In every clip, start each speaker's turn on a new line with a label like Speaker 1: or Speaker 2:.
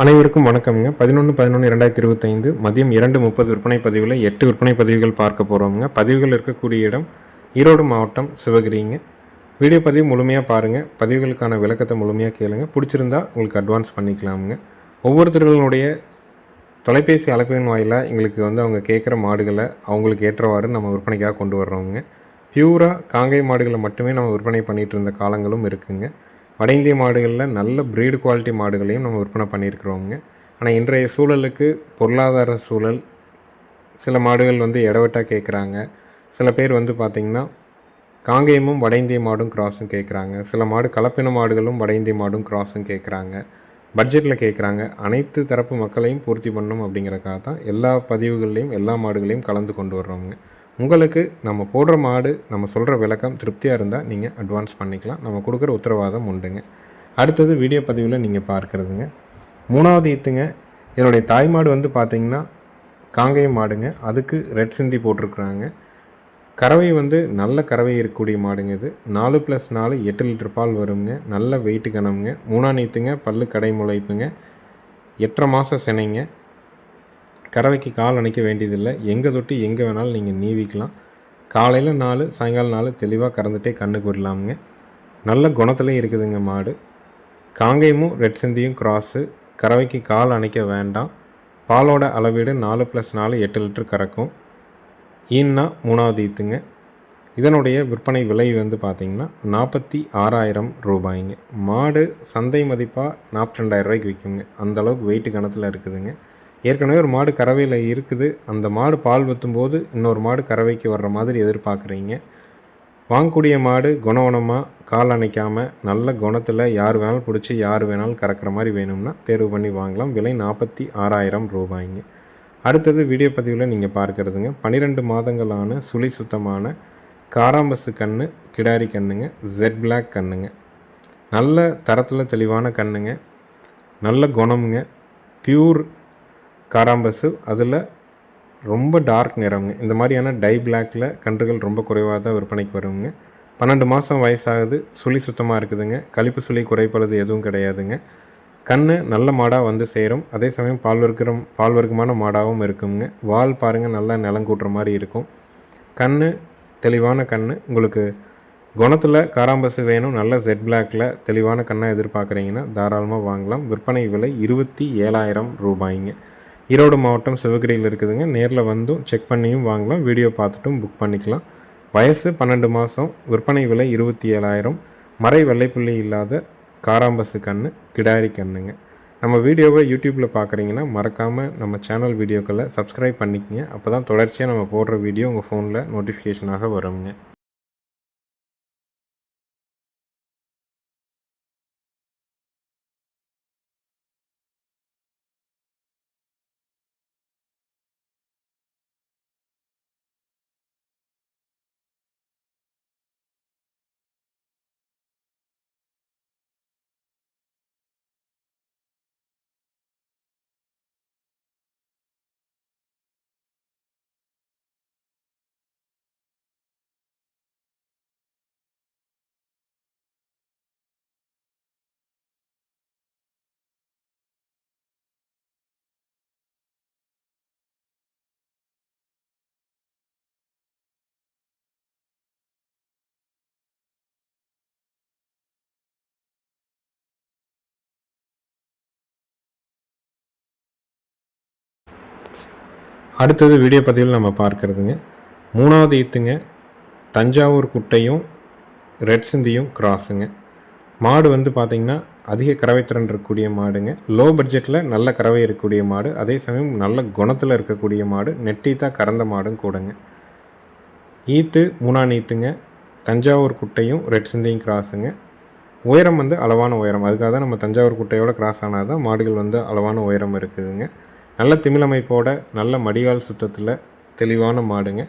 Speaker 1: அனைவருக்கும் வணக்கம்ங்க. பதினொன்று பதினொன்று இரண்டாயிரத்தி இருபத்தைந்து மதியம் இரண்டு முப்பது விற்பனை பதிவில் எட்டு விற்பனை பதிவுகள் பார்க்க போகிறோம்ங்க பதிவுகள் இருக்கக்கூடிய இடம் ஈரோடு மாவட்டம் சிவகிரிங்க. வீடியோ பதிவு முழுமையாக பாருங்கள் பதிவுகளுக்கான விளக்கத்தை முழுமையாக கேளுங்க. பிடிச்சிருந்தா உங்களுக்கு அட்வான்ஸ் பண்ணிக்கலாமுங்க. ஒவ்வொருத்தர்களுடைய தொலைபேசி அழைப்பின் வாயிலாக எங்களுக்கு வந்து அவங்க கேட்குற மாடுகளை அவங்களுக்கு ஏற்றவாறு நம்ம விற்பனைக்காக கொண்டு வர்றோங்க பியூராக காங்கை மாடுகளை மட்டுமே நம்ம விற்பனை பண்ணிகிட்டு இருந்த காலங்களும் இருக்குங்க. வட இந்திய மாடுகளில் நல்ல ப்ரீடு குவாலிட்டி மாடுகளையும் நம்ம விற்பனை பண்ணியிருக்கிறோங்க ஆனால் இன்றைய சூழலுக்கு பொருளாதார சூழல் சில மாடுகள் வந்து இடவட்டாக கேட்குறாங்க சில பேர் வந்து பார்த்திங்கன்னா காங்கேயமும் வட இந்திய மாடும் கிராஸும் கேட்குறாங்க சில மாடு கலப்பின மாடுகளும் வட இந்திய மாடும் கிராஸும் கேட்குறாங்க பட்ஜெட்டில் கேட்குறாங்க அனைத்து தரப்பு மக்களையும் பூர்த்தி பண்ணணும் அப்படிங்கிறக்காக தான் எல்லா பதிவுகள்லையும் எல்லா மாடுகளையும் கலந்து கொண்டு வர்றோங்க உங்களுக்கு நம்ம போடுற மாடு நம்ம சொல்கிற விளக்கம் திருப்தியாக இருந்தால் நீங்கள் அட்வான்ஸ் பண்ணிக்கலாம். நம்ம கொடுக்குற உத்தரவாதம் உண்டுங்க. அடுத்தது வீடியோ பதிவில் நீங்கள் பார்க்குறதுங்க. மூணாவது ஈத்துங்க என்னுடைய தாய் மாடு வந்து பார்த்திங்கன்னா காங்கேயம் மாடுங்க. அதுக்கு ரெட் சிந்தி போட்டிருக்குறாங்க. கறவை வந்து நல்ல கறவை இருக்கக்கூடிய மாடுங்க இது. நாலு ப்ளஸ் நாலு எட்டு லிட்டர் பால் வருங்க. நல்ல வெயிட்டு கனமுங்க. மூணா நீத்துங்க பல்லு கடை முளைப்புங்க. எட்டரை மாதம் சினைங்க. கறவைக்கு கால் அணைக்க வேண்டியதில்லை. எங்கே தொட்டு எங்கே வேணாலும் நீங்கள் நீவிக்கலாம். காலையில் நாலு சாயங்காலம் நாலு தெளிவாக கறந்துட்டே கண்ணுக்கு விடலாமுங்க. நல்ல குணத்துலேயும் இருக்குதுங்க மாடு. காங்கேயமும் ரெட் சிந்தியும் கிராஸு கறவைக்கு கால் அணைக்க வேண்டாம். பாலோட அளவீடு நாலு ப்ளஸ் நாலு எட்டு லிட்டர் கறக்கும். ஈன்னா மூணாவது ஈத்துங்க. இதனுடைய விற்பனை விலை வந்து பார்த்திங்கன்னா நாற்பத்தி ஆறாயிரம் ரூபாய்ங்க. மாடு சந்தை மதிப்பாக நாற்பத்தி ரெண்டாயிரம் ரூபாய்க்கு விற்குங்க அந்தளவுக்கு வெயிட்டு கணத்தில் இருக்குதுங்க. ஏற்கனவே ஒரு மாடு கறவையில் இருக்குது. அந்த மாடு பால் ஊற்றும்போது இன்னொரு மாடு கறவைக்கு வர்ற மாதிரி எதிர்பார்க்குறீங்க. வாங்கக்கூடிய மாடு குணவனமாக கால் அணைக்காமல் நல்ல குணத்தில் யார் வேணாலும் பிடிச்சி யார் வேணாலும் கறக்கிற மாதிரி வேணும்னா தேர்வு பண்ணி வாங்கலாம். விலை நாற்பத்தி ஆறாயிரம் ரூபாய்ங்க. அடுத்தது வீடியோ பதிவில் நீங்கள் பார்க்குறதுங்க. பன்னிரெண்டு மாதங்களான சுழி சுத்தமான காராம்பசு கன்று கிடாரி கண்ணுங்க ஜெட் பிளாக் கண்ணுங்க. நல்ல தரத்தில் தெளிவான கண்ணுங்க. நல்ல குணமுங்க. பியூர் காராம்பசு அதில் ரொம்ப டார்க் நிறம்ங்க. இந்த மாதிரியான டை பிளாக்கில் கன்றுகள் ரொம்ப குறைவாக தான் விற்பனைக்கு வருங்க. பன்னெண்டு மாதம் வயசாகுது சுழி சுத்தமாக இருக்குதுங்க. கழிப்பு சுழி குறைப்பழுது எதுவும் கிடையாதுங்க. கண் நல்ல மாடாக வந்து சேரும். அதே சமயம் பால் வர்க்கிற பால் வர்க்கமான மாடாகவும் இருக்குங்க. வால் பாருங்கள் நல்லா நிலங்கூட்டுற மாதிரி இருக்கும். கண் தெளிவான கண் உங்களுக்கு குணத்தில் காராம்பசு வேணும் நல்ல ஜெட் பிளாக்கில் தெளிவான கண்ணாக எதிர்பார்க்குறீங்கன்னா தாராளமாக வாங்கலாம். விற்பனை விலை இருபத்தி ஏழாயிரம் ரூபாய்ங்க. ஈரோடு மாவட்டம் சிவகிரியில் இருக்குதுங்க. நேரில் வந்தும் செக் பண்ணியும் வாங்கலாம். வீடியோ பார்த்துட்டும் புக் பண்ணிக்கலாம். வயசு பன்னெண்டு மாதம் விற்பனை விலை இருபத்தி ஏழாயிரம். மறை வெள்ளைப்புள்ளி இல்லாத காராம்பசு கன்று கிடாரி கண்ணுங்க. நம்ம வீடியோவை யூடியூப்பில் பார்க்குறீங்கன்னா மறக்காமல் நம்ம சேனல் வீடியோக்களை சப்ஸ்கிரைப் பண்ணிக்கங்க. அப்போ தான் தொடர்ச்சியாக நம்ம போடுற வீடியோ உங்கள் ஃபோனில் நோட்டிஃபிகேஷனாக வருங்க. அடுத்தது வீடியோ பதிவில் நம்ம பார்க்குறதுங்க. மூணாவது ஈத்துங்க தஞ்சாவூர் குட்டையும் ரெட் சிந்தியும் கிராஸுங்க. மாடு வந்து பார்த்திங்கன்னா அதிக கறவைத்திறன் இருக்கக்கூடிய மாடுங்க. லோ பட்ஜெட்டில் நல்ல கறவை இருக்கக்கூடிய மாடு அதே சமயம் நல்ல குணத்தில் இருக்கக்கூடிய மாடு நெட்டீத்தாக கறந்த மாடும் கூடங்க. ஈத்து மூணாம் ஈத்துங்க தஞ்சாவூர் குட்டையும் ரெட் சிந்தியும் கிராஸுங்க. உயரம் வந்து அளவான உயரம். அதுக்காக தான் நம்ம தஞ்சாவூர் குட்டையோட கிராஸ் ஆனால் தான் மாடுகள் வந்து அளவான உயரம் இருக்குதுங்க. நல்ல திமிழமைப்போட நல்ல மடிகால் சுத்தத்தில் தெளிவான மாடுங்க.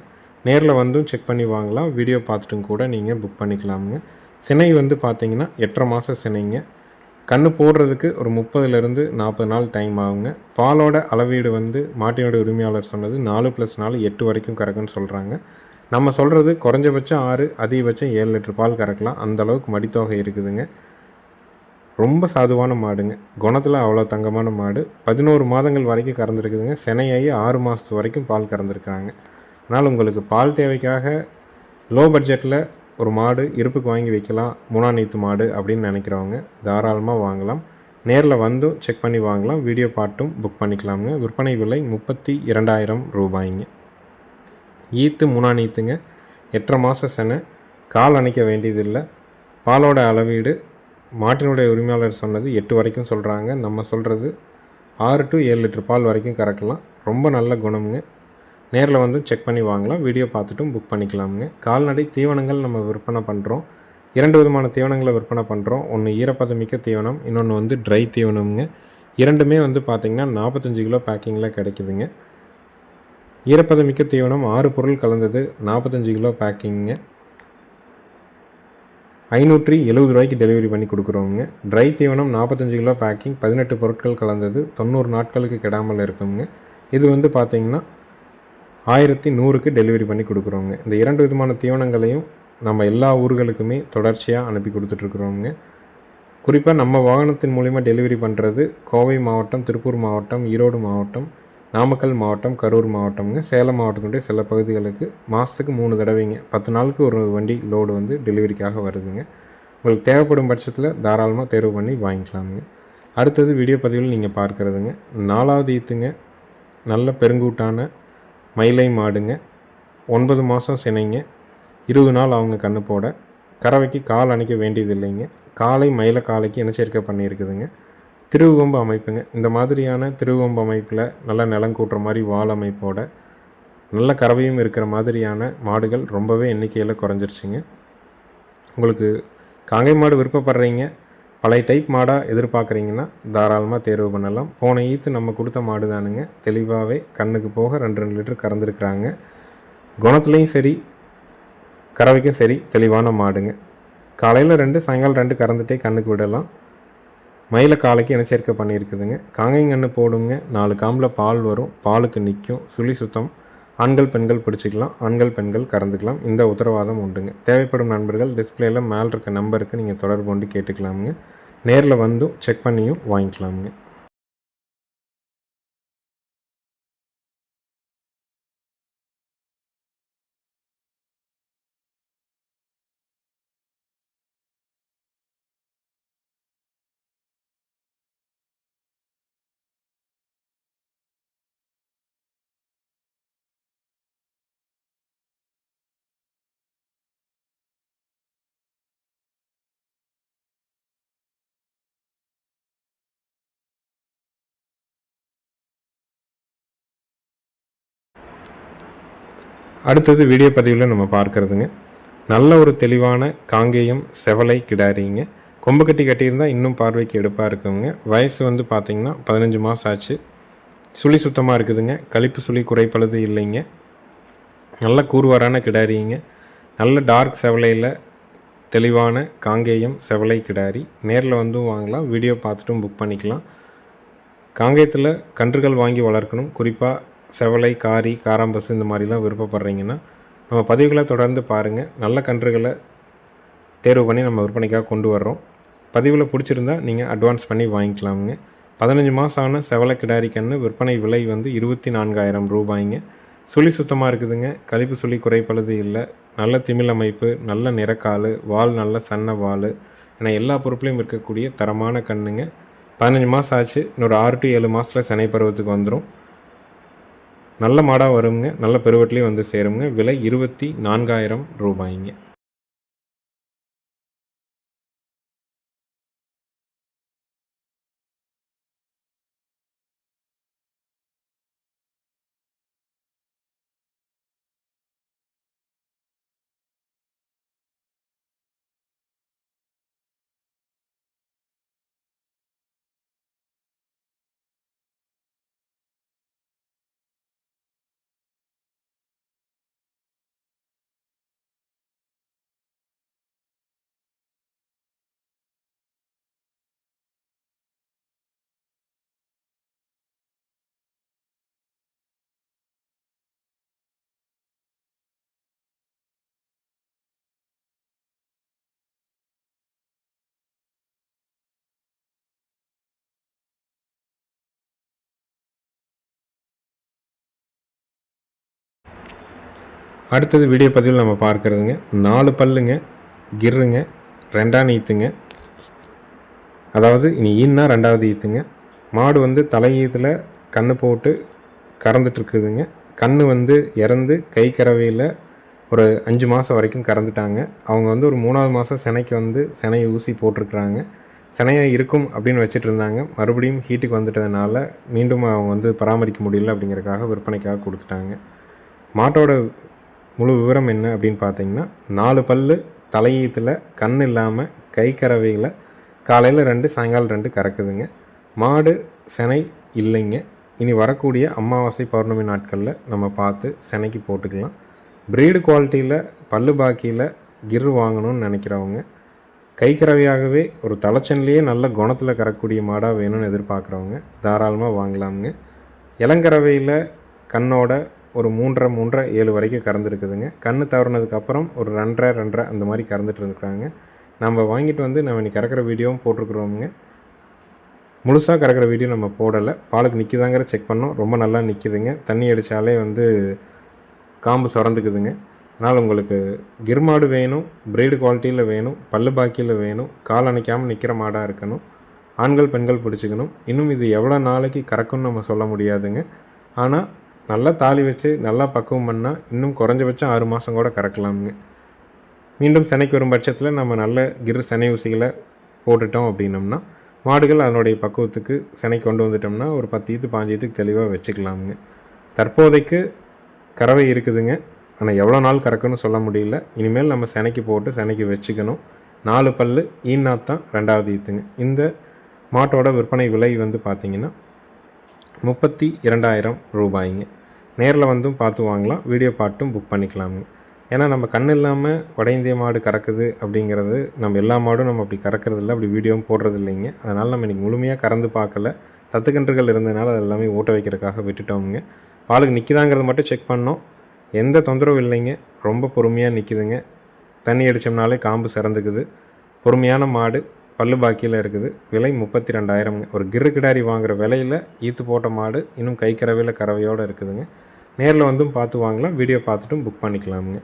Speaker 1: நேரில் வந்தும் செக் பண்ணி வாங்கலாம். வீடியோ பார்த்துட்டும் கூட நீங்கள் புக் பண்ணிக்கலாமுங்க. சினை வந்து பார்த்தீங்கன்னா எட்டரை மாதம் சினைங்க கண்ணு போடுறதுக்கு ஒரு முப்பதுலேருந்து நாற்பது நாள் டைம் ஆகுங்க. பாலோட அளவீடு வந்து மாட்டினோட உரிமையாளர் சொன்னது நாலு ப்ளஸ் நாலு எட்டு வரைக்கும் கறக்குன்னு சொல்கிறாங்க நம்ம சொல்கிறது குறைஞ்சபட்சம் ஆறு அதிகபட்சம் ஏழு லிட்டர் பால் கறக்கலாம். அந்தளவுக்கு மடித்தொகை இருக்குதுங்க. ரொம்ப சாதுவான மாடுங்க. குணத்தில் அவ்வளோ தங்கமான மாடு. பதினோரு மாதங்கள் வரைக்கும் கறந்துருக்குதுங்க. செனையாகி ஆறு மாதத்து வரைக்கும் பால் கறந்துருக்குறாங்க. அதனால் உங்களுக்கு பால் தேவைக்காக லோ பட்ஜெட்டில் ஒரு மாடு இருப்புக்கு வாங்கி வைக்கலாம். மூணாநீத்து மாடு அப்படின்னு நினைக்கிறவங்க தாராளமாக வாங்கலாம். நேரில் வந்தும் செக் பண்ணி வாங்கலாம். வீடியோ பாட்டும் புக் பண்ணிக்கலாமுங்க. விற்பனை விலை முப்பத்தி இரண்டாயிரம் ரூபாய்ங்க. ஈத்து மூணாநீத்துங்க எட்டரை மாதம் செனை. கால் அணைக்க வேண்டியதில்லை. பாலோட அளவீடு மாட்டினுடைய உரிமையாளர் சொன்னது எட்டு வரைக்கும் சொல்கிறாங்க நம்ம சொல்கிறது ஆறு டு ஏழு லிட்டர் பால் வரைக்கும் கறக்கலாம். ரொம்ப நல்ல குணமுங்க. நேரில் வந்து செக் பண்ணி வாங்கலாம். வீடியோ பார்த்துட்டும் புக் பண்ணிக்கலாமுங்க. கால்நடை தீவனங்கள் நம்ம விற்பனை பண்ணுறோம் இரண்டு விதமான தீவனங்களை விற்பனை பண்ணுறோம் ஒன்று ஈரப்பதமிக்க தீவனம் இன்னொன்று வந்து ட்ரை தீவனம்ங்க. இரண்டுமே வந்து பார்த்திங்கன்னா நாற்பத்தஞ்சு கிலோ பேக்கிங்கில் கிடைக்குதுங்க. ஈரப்பதமிக்க தீவனம் ஆறு பொருள் கலந்தது நாற்பத்தஞ்சு கிலோ பேக்கிங்க ஐநூற்றி எழுபது ரூபாய்க்கு டெலிவரி பண்ணி கொடுக்குறோங்க ட்ரை தீவனம் நாற்பத்தஞ்சு கிலோ பேக்கிங் பதினெட்டு பொருட்கள் கலந்தது தொண்ணூறு நாட்களுக்கு கெடாமல் இருக்குங்க. இது வந்து பார்த்திங்கன்னா ஆயிரத்தி நூறுக்கு டெலிவரி பண்ணி கொடுக்குறோங்க இந்த இரண்டு விதமான தீவனங்களையும் நம்ம எல்லா ஊர்களுக்குமே தொடர்ச்சியாக அனுப்பி கொடுத்துட்ருக்குறோங்க குறிப்பாக நம்ம வாகனத்தின் மூலிமா டெலிவரி பண்ணுறது கோவை மாவட்டம் திருப்பூர் மாவட்டம் ஈரோடு மாவட்டம் நாமக்கல் மாவட்டம் கரூர் மாவட்டம்ங்க. சேலம் மாவட்டத்தினுடைய சில பகுதிகளுக்கு மாதத்துக்கு மூணு தடவைங்க. பத்து நாளுக்கு ஒரு வண்டி லோடு வந்து டெலிவரிக்காக வருதுங்க. உங்களுக்கு தேவைப்படும் பட்சத்தில் தாராளமாக தேர்வு பண்ணி வாங்கிக்கலாமுங்க. அடுத்தது வீடியோ பதிவில் நீங்கள் பார்க்குறதுங்க. நாலாவது ஈத்துங்க. நல்ல பெருங்கூட்டான மயிலை மாடுங்க. ஒன்பது மாதம் சினைங்க. இருபது நாள் அவங்க கண்ணு போட. கறவைக்கு கால் அணைக்க வேண்டியது இல்லைங்க காலை மயில காலைக்கு இனச்சேர்க்கை பண்ணியிருக்குதுங்க. திருவுகொம்பு அமைப்புங்க. இந்த மாதிரியான திருவுகொம்பு அமைப்பில் நல்ல நிலம் கூட்டுற மாதிரி வால் அமைப்போட நல்ல கறவையும் இருக்கிற மாதிரியான மாடுகள் ரொம்பவே எண்ணிக்கையில் குறைஞ்சிருச்சுங்க. உங்களுக்கு காங்கை மாடு விருப்பப்படுறீங்க பழைய டைப் மாடாக எதிர்பார்க்குறீங்கன்னா தாராளமாக தேர்வு பண்ணலாம். போன ஈத்து நம்ம கொடுத்த மாடு தானுங்க. தெளிவாகவே கண்ணுக்கு போக ரெண்டு ரெண்டு லிட்டர் கறந்துருக்குறாங்க. குணத்துலேயும் சரி கறவைக்கும் சரி தெளிவான மாடுங்க. காலையில் ரெண்டு சாயங்காலம் ரெண்டு கறந்துட்டே கண்ணுக்கு விடலாம். மயில காலைக்கு என்ன சேர்க்கை பண்ணியிருக்குதுங்க. காங்கைங்கன்று போடுங்க. நாலு காம்பில் பால் வரும். பாலுக்கு நிற்கும் சுழி சுத்தம். ஆண்கள் பெண்கள் பிடிச்சிக்கலாம். ஆண்கள் பெண்கள் கறந்துக்கலாம். இந்த உத்தரவாதம் உண்டுங்க. தேவைப்படும் நண்பர்கள் டிஸ்பிளேயில் மேல் இருக்க நம்பருக்கு நீங்கள் தொடர்பு கொண்டு கேட்டுக்கலாமுங்க. நேரில் வந்தும் செக் பண்ணியும் வாங்கிக்கலாமுங்க. அடுத்தது வீடியோ பதிவில் நம்ம பார்க்குறதுங்க. நல்ல ஒரு தெளிவான காங்கேயம் செவலை கிடாரிங்க. கொம்பு கட்டி கட்டியிருந்தால் இன்னும் பார்வைக்கு எடுப்பாக இருக்குங்க. வயசு வந்து பார்த்திங்கன்னா பதினஞ்சு மாதம் ஆச்சு. சுழி சுத்தமாக இருக்குதுங்க. கழிப்பு சுழி குறைப்பழுது இல்லைங்க. நல்ல கூறுவாரான கிடாரிங்க. நல்ல டார்க் செவலையில் தெளிவான காங்கேயம் செவலை கிடாரி. நேரில் வந்தும் வாங்கலாம். வீடியோ பார்த்துட்டும் புக் பண்ணிக்கலாம். காங்கேயத்தில் கன்றுகள் வாங்கி வளர்க்கணும். குறிப்பாக செவலை காரி காராம்பசு இந்த மாதிரிலாம் விருப்பப்படுறீங்கன்னா நம்ம பதிவுகளை தொடர்ந்து பாருங்கள் நல்ல கன்றுகளை தேர்வு பண்ணி நம்ம விற்பனைக்காக கொண்டு வர்றோம். பதிவில் பிடிச்சிருந்தா நீங்கள் அட்வான்ஸ் பண்ணி வாங்கிக்கலாமுங்க. பதினஞ்சு மாதம் ஆன செவலை கிடாரி கன்று விற்பனை விலை வந்து இருபத்தி நான்காயிரம் ரூபாய்ங்க. சுழி சுத்தமாக இருக்குதுங்க. கழிப்பு சுழி குறைப்பழுது இல்லை. நல்ல திமிழ் அமைப்பு நல்ல நிறக்கால் வால் நல்ல சன்ன வால் என எல்லா பொருட்களையும் இருக்கக்கூடிய தரமான கண்ணுங்க பதினஞ்சு மாதம் ஆச்சு. இன்னொரு ஆறு டு ஏழு மாதத்தில் சனை பருவத்துக்கு வந்துடும் நல்ல மாடாக வருங்க நல்ல பெருவட்டிலையும் வந்து சேருங்க. விலை இருபத்தி நான்காயிரம் ரூபாய்ங்க. அடுத்தது வீடியோ பதிவில் நம்ம பார்க்குறதுங்க. நாலு பல்லுங்க கிருங்க ரெண்டாம் ஈத்துங்க. அதாவது இனி ஈன்னா ரெண்டாவது ஈத்துங்க. மாடு வந்து தலையீத்தில் கண்ணு போட்டு கறந்துட்டுருக்குதுங்க கண்ணு வந்து இறந்து கை கறவையில் ஒரு அஞ்சு மாதம் வரைக்கும் கறந்துட்டாங்க. அவங்க வந்து ஒரு மூணாவது மாதம் சினைக்கு வந்து சினையை ஊசி போட்டிருக்குறாங்க. சினையாக இருக்கும் அப்படின்னு வச்சுட்டு இருந்தாங்க மறுபடியும் ஹீட்டுக்கு வந்துட்டதுனால மீண்டும் அவங்க வந்து பராமரிக்க முடியல அப்படிங்கிறதுக்காக விற்பனைக்காக கொடுத்துட்டாங்க. மாட்டோட முழு விவரம் என்ன அப்படின்னு பார்த்தீங்கன்னா நாலு பல்லு தலையீத்தில் கண் இல்லாமல் கை கறவையில் காலையில் ரெண்டு சாயங்காலம் ரெண்டு கறக்குதுங்க. மாடு செனை இல்லைங்க. இனி வரக்கூடிய அமாவாசை பௌர்ணமி நாட்களில் நம்ம பார்த்து செனைக்கு போட்டுக்கலாம். ப்ரீடு குவாலிட்டியில் பல்லு பாக்கியில் கிர் வாங்கணும்னு நினைக்கிறவங்க கைக்கறவையாகவே ஒரு தலைச்சன்லேயே நல்ல குணத்தில் கறக்கூடிய மாடாக வேணும்னு எதிர்பார்க்குறவங்க தாராளமாக வாங்கலாமுங்க. இளங்கறவையில் கண்ணோட ஒரு மூன்றரை மூன்றரை ஏழு வரைக்கும் கறந்துருக்குதுங்க. கண் தவறினதுக்கப்புறம் ஒரு ரெண்டரை ரெண்டரை அந்த மாதிரி கறந்துட்டு இருந்துருக்குறாங்க நம்ம வாங்கிட்டு வந்து நம்ம இன்றைக்கி கறக்கிற வீடியோவும் போட்டிருக்குறோமுங்க. முழுசாக கறக்கிற வீடியோ நம்ம போடலை. பாலுக்கு நிற்கிதாங்கிற செக் பண்ணோம். ரொம்ப நல்லா நிற்கிதுங்க தண்ணி அடித்தாலே வந்து காம்பு சுரந்துக்குதுங்க. அதனால் உங்களுக்கு கிர்மாடு வேணும் பிரீடு குவாலிட்டியில் வேணும் பல்லு பாக்கியில் வேணும் கால் அணைக்காமல் நிற்கிற மாடாக இருக்கணும் ஆண்கள் பெண்கள் பிடிச்சிக்கணும். இன்னும் இது எவ்வளோ நாளைக்கு கறக்கும்னு நம்ம சொல்ல முடியாதுங்க. ஆனால் நல்லா தாலி வச்சு நல்லா பக்குவம் பண்ணால் இன்னும் குறைஞ்சபட்சம் ஆறு மாதம் கூட கறக்கலாமுங்க. மீண்டும் சினைக்கு வரும் பட்சத்தில் நம்ம நல்ல கிரு சினை ஊசிகளை போட்டுட்டோம் அப்படின்னம்னா மாடுகள் அதனுடைய பக்குவத்துக்கு சினை கொண்டு வந்துட்டோம்னா ஒரு பத்து ஈத்து பாஞ்சு ஈத்துக்கு தெளிவாக வச்சுக்கலாமுங்க. தற்போதைக்கு கறவை இருக்குதுங்க. ஆனால் எவ்வளோ நாள் கறக்குன்னு சொல்ல முடியல. இனிமேல் நம்ம சினைக்கு போட்டு சினைக்கு வச்சுக்கணும். நாலு பல்லு ஈனாத் தான் ரெண்டாவது ஈத்துங்க. இந்த மாட்டோட விற்பனை விலை வந்து பார்த்திங்கன்னா முப்பத்தி இரண்டாயிரம் ரூபாய்ங்க. நேரில் வந்தும் பார்த்து வாங்கலாம் வீடியோ பார்ட்டும் புக் பண்ணிக்கலாமுங்க. ஏன்னா நம்ம கண் இல்லாமல் வட இந்திய மாடு கறக்குது அப்படிங்கிறது நம்ம எல்லா மாடும் நம்ம அப்படி கறக்கிறது இல்லை அப்படி வீடியோவும் போடுறது இல்லைங்க அதனால் நம்ம இன்றைக்கி முழுமையாக கறந்து பார்க்கல. தத்துக்கன்றுகள் இருந்ததுனால அது எல்லாமே ஓட்ட வைக்கிறதுக்காக விட்டுட்டோமுங்க. பாலுக்கு நிற்கிதாங்கிறது மட்டும் செக் பண்ணோம். எந்த தொந்தரவும் இல்லைங்க. ரொம்ப பொறுமையாக நிற்கிதுங்க தண்ணி அடித்தோம்னாலே காம்பு சிறந்துக்குது. பொறுமையான மாடு. பல்லு பாக்கியில் இருக்குது. விலை முப்பத்தி ரெண்டாயிரம்ங்க ஒரு கிரு கிடாரி வாங்குகிற விலையில் ஈத்து போட்ட மாடு இன்னும் கை கறவையில் கறவையோடு இருக்குதுங்க. நேரில் வந்தும் பார்த்து வாங்கலாம். வீடியோ பார்த்துட்டும் புக் பண்ணிக்கலாமுங்க.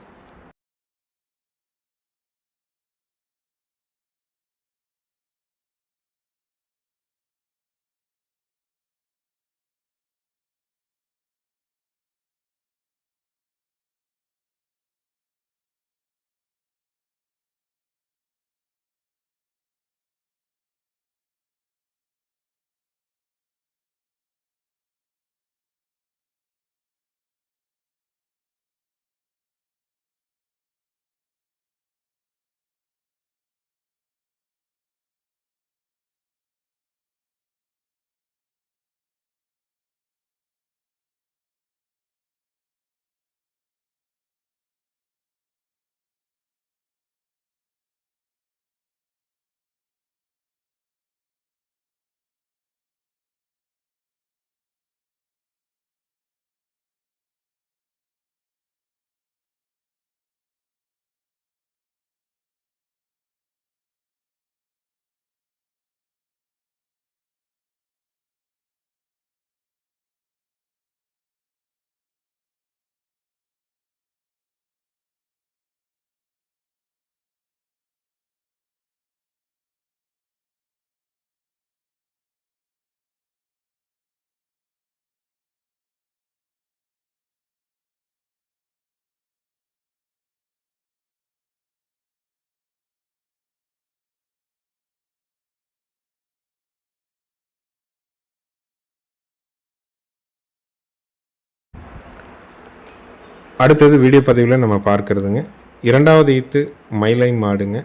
Speaker 1: அடுத்தது வீடியோ பதிவில் நம்ம பார்க்குறதுங்க. இரண்டாவது ஈத்து மயிலைன் மாடுங்க.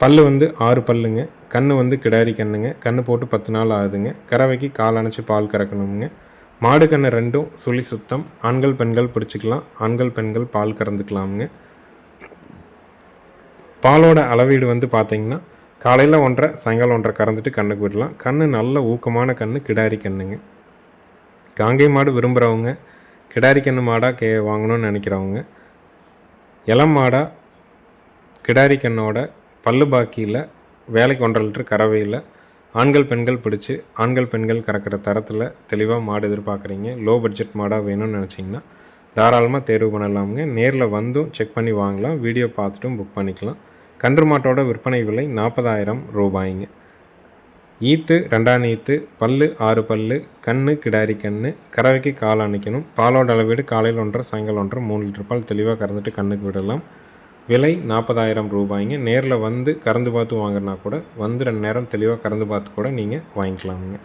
Speaker 1: பல்லு வந்து ஆறு பல்லுங்க. கண் வந்து கிடாரி கண்ணுங்க. கண் போட்டு பத்து நாள் ஆகுதுங்க. கறவைக்கு கால் அணைச்சி பால் கறக்கணுங்க மாடு கண்ணு ரெண்டும் சுழி சுத்தம். ஆண்கள் பெண்கள் பிடிச்சிக்கலாம். ஆண்கள் பெண்கள் பால் கறந்துக்கலாமுங்க. பாலோட அளவீடு வந்து பார்த்தீங்கன்னா காலையில் ஒன்றரை சாயங்காலம் ஒன்றரை கறந்துட்டு கண்ணுக்கு விடலாம். கண் நல்ல ஊக்கமான கண் கிடாரி கண்ணுங்க. காங்கை மாடு விரும்புகிறவங்க கிடாரி கண்ணு மாடாக கே வாங்கணும்னு நினைக்கிறவங்க? இளம் மாடாக கிடாரி கண்ணோட பல்லு பாக்கியில் வேலைக்கு ஒன்றரை லிட்டர் கறவையில் ஆண்கள் பெண்கள் பிடிச்சி ஆண்கள் பெண்கள் கறக்கிற தரத்தில் தெளிவாக மாடு எதிர்பார்க்குறீங்க. லோ பட்ஜெட் மாடாக வேணும்னு நினச்சிங்கன்னா தாராளமாக தேர்வு பண்ணலாமுங்க. நேரில் வந்தும் செக் பண்ணி வாங்கலாம். வீடியோ பார்த்துட்டும் புக் பண்ணிக்கலாம். கன்று மாட்டோட விற்பனை விலை நாற்பதாயிரம் ரூபாய்ங்க. ஈத்து ரெண்டாம் ஈத்து பல்லு ஆறு பல்லு கண்ணு கிடாரி கண்ணு கறவைக்கு கால் அணைக்கணும். பாலோட அளவீடு காலையில் ஒன்றரை சாயங்காலம் ஒன்றரை மூணு லிட்டர் பால் தெளிவாக கறந்துட்டு கண்ணுக்கு விடலாம். விலை நாற்பதாயிரம் ரூபாய்ங்க. நேரில் வந்து கறந்து பார்த்து வாங்கினா கூட வந்து ரெண்டு நேரம் தெளிவாக கறந்து பார்த்து கூட நீங்கள் வாங்கிக்கலாமுங்க.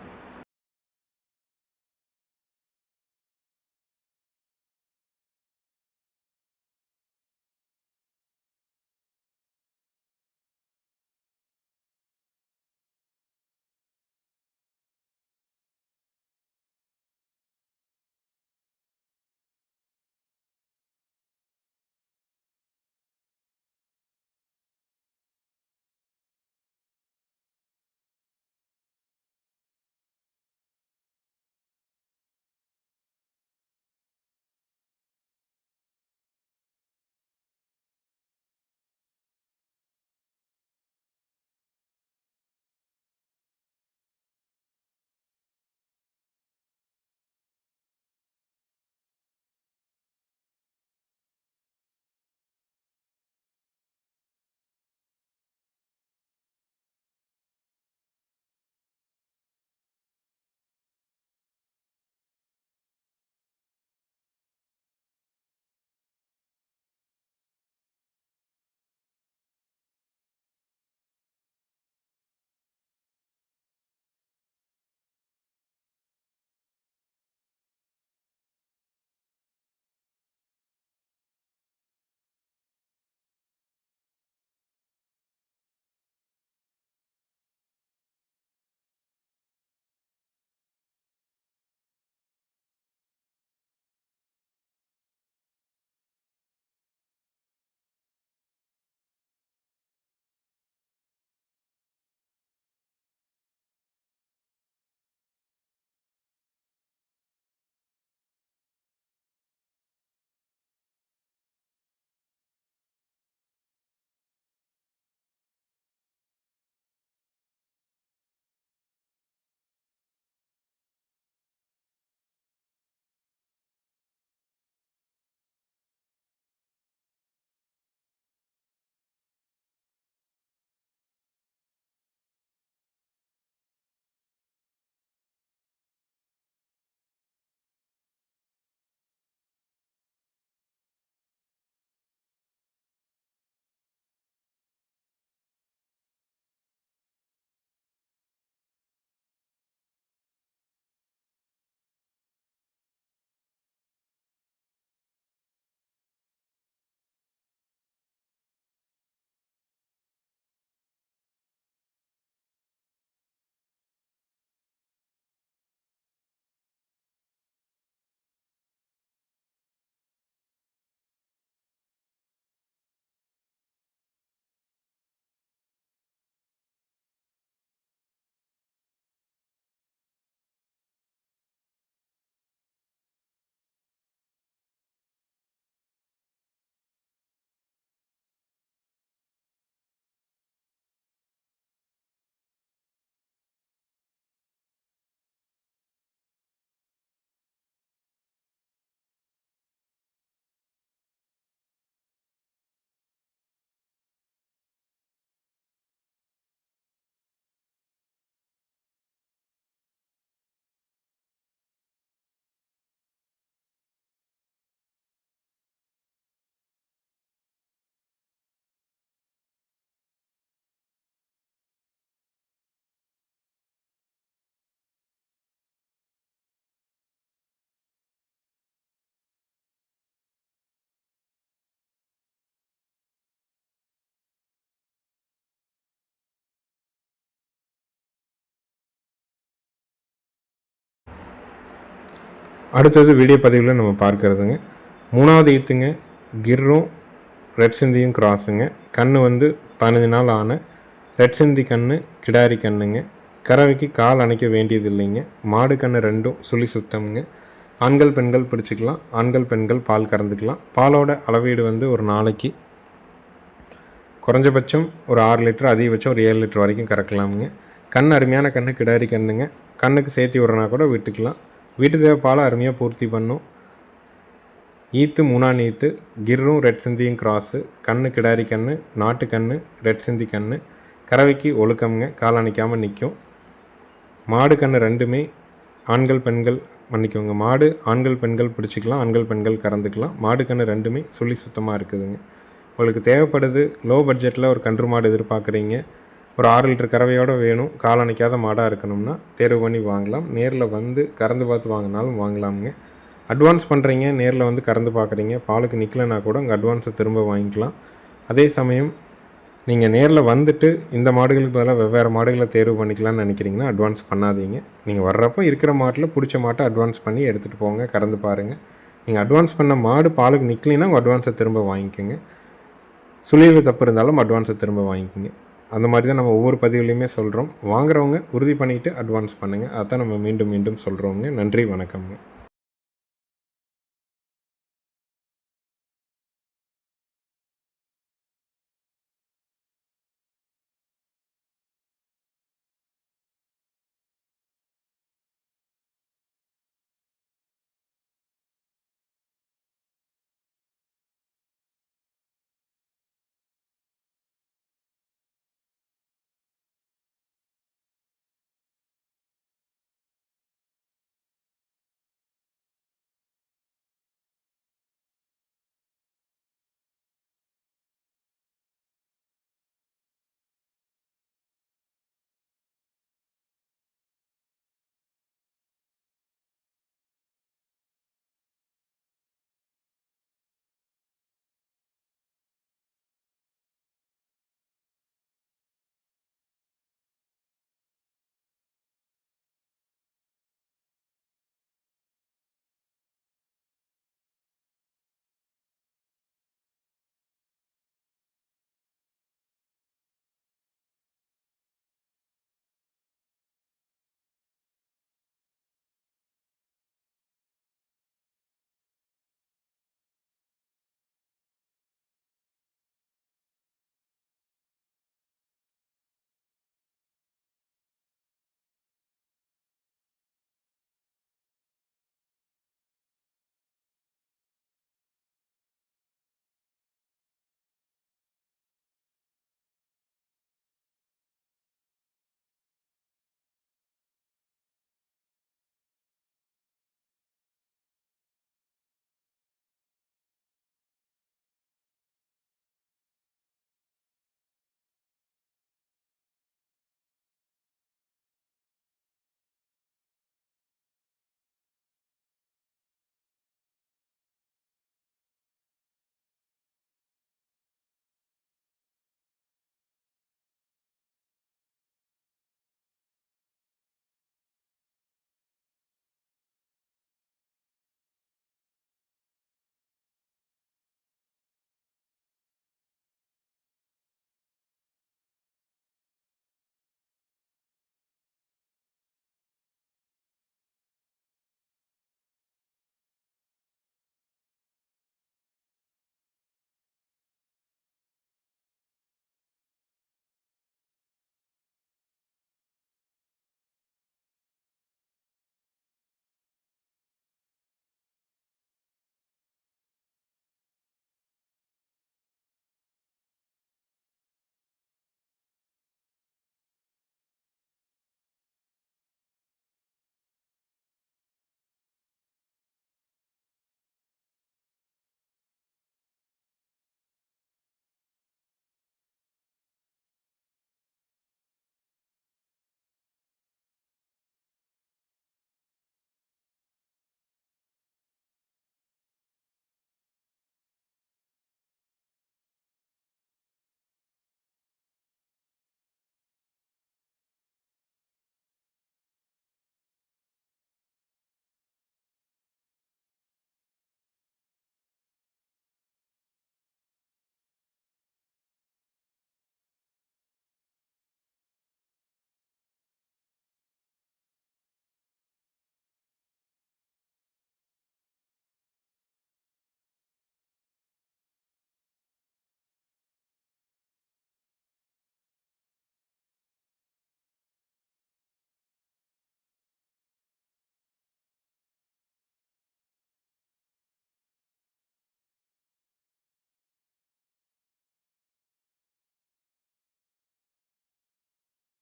Speaker 1: அடுத்தது வீடியோ பதிவில் நம்ம பார்க்கறதுங்க. மூணாவது ஈத்துங்க கிர்ரும் ரெட் சிந்தியும் கிராஸுங்க. கண் வந்து பதினஞ்சு நாள் ஆன ரெட் சிந்தி கண் கிடாரி கண்ணுங்க. கறவைக்கு கால் அணைக்க வேண்டியது இல்லைங்க மாடு கண் ரெண்டும் சுழி சுத்தம்ங்க. ஆண்கள் பெண்கள் பிடிச்சிக்கலாம். ஆண்கள் பெண்கள் பால் கறந்துக்கலாம். பாலோட அளவீடு வந்து ஒரு நாளைக்கு குறைஞ்சபட்சம் ஒரு ஆறு லிட்டர் அதிகபட்சம் ஒரு ஏழு லிட்டர் வரைக்கும் கறக்கலாமுங்க. கண் அருமையான கண் கிடாரி கண்ணுங்க. கண்ணுக்கு சேர்த்தி விட்றனா கூட விட்டுக்கலாம். வீட்டு தேவைப்பாலை அருமையாக பூர்த்தி பண்ணும். ஈத்து மூணாம் ஈத்து கிர்ரும் ரெட் சிந்தியும் கிராஸு கண்ணு கிடாரி கண்ணு நாட்டு கண்ணு ரெட் சிந்தி கண்ணு கறவைக்கு ஒழுக்கம்ங்க காலணிக்காமல் நிற்கும் மாடு கண்ணு ரெண்டுமே ஆண்கள் பெண்கள் மன்னிக்கோங்க மாடு ஆண்கள் பெண்கள் பிடிச்சிக்கலாம் ஆண்கள் பெண்கள் கறந்துக்கலாம் மாடு கண்ணு ரெண்டுமே சொல்லி சுத்தமாக இருக்குதுங்க. உங்களுக்கு தேவைப்படுது லோ பட்ஜெட்டில் ஒரு கன்று மாடு எதிர்பார்க்குறீங்க ஒரு ஆறு லிட்டர் கறவையோடு வேணும். காலணிக்காத மாடாக இருக்கணும்னா தேர்வு பண்ணி வாங்கலாம். நேரில் வந்து கறந்து பார்த்து வாங்கினாலும் வாங்கலாமுங்க. அட்வான்ஸ் பண்ணுறீங்க நேரில் வந்து கறந்து பார்க்குறீங்க. பாலுக்கு நிற்கலைன்னா கூட உங்கள் அட்வான்ஸை திரும்ப வாங்கிக்கலாம். அதே சமயம் நீங்கள் நேரில் வந்துட்டு இந்த மாடுகளுக்கு பதிலாக வெவ்வேறு மாடுகளை தேர்வு பண்ணிக்கலாம்னு நினைக்கிறீங்கன்னா அட்வான்ஸ் பண்ணாதீங்க. நீங்கள் வர்றப்போ இருக்கிற மாட்டில் பிடிச்ச மாட்டை அட்வான்ஸ் பண்ணி எடுத்துகிட்டு போங்க கறந்து பாருங்கள் நீங்கள் அட்வான்ஸ் பண்ண மாடு பாலுக்கு நிற்கலைன்னா உங்கள் அட்வான்ஸை திரும்ப வாங்கிக்கோங்க. சுழியில் தப்பு இருந்தாலும் அட்வான்ஸை திரும்ப வாங்கிக்கோங்க. அந்த மாதிரி தான் நம்ம ஒவ்வொரு பதிவுலையுமே சொல்கிறோம் வாங்குறவங்க உறுதி பண்ணிவிட்டு அட்வான்ஸ் பண்ணுங்கள் அதான் நம்ம மீண்டும் மீண்டும் சொல்கிறோங்க நன்றி வணக்கம்ங்க.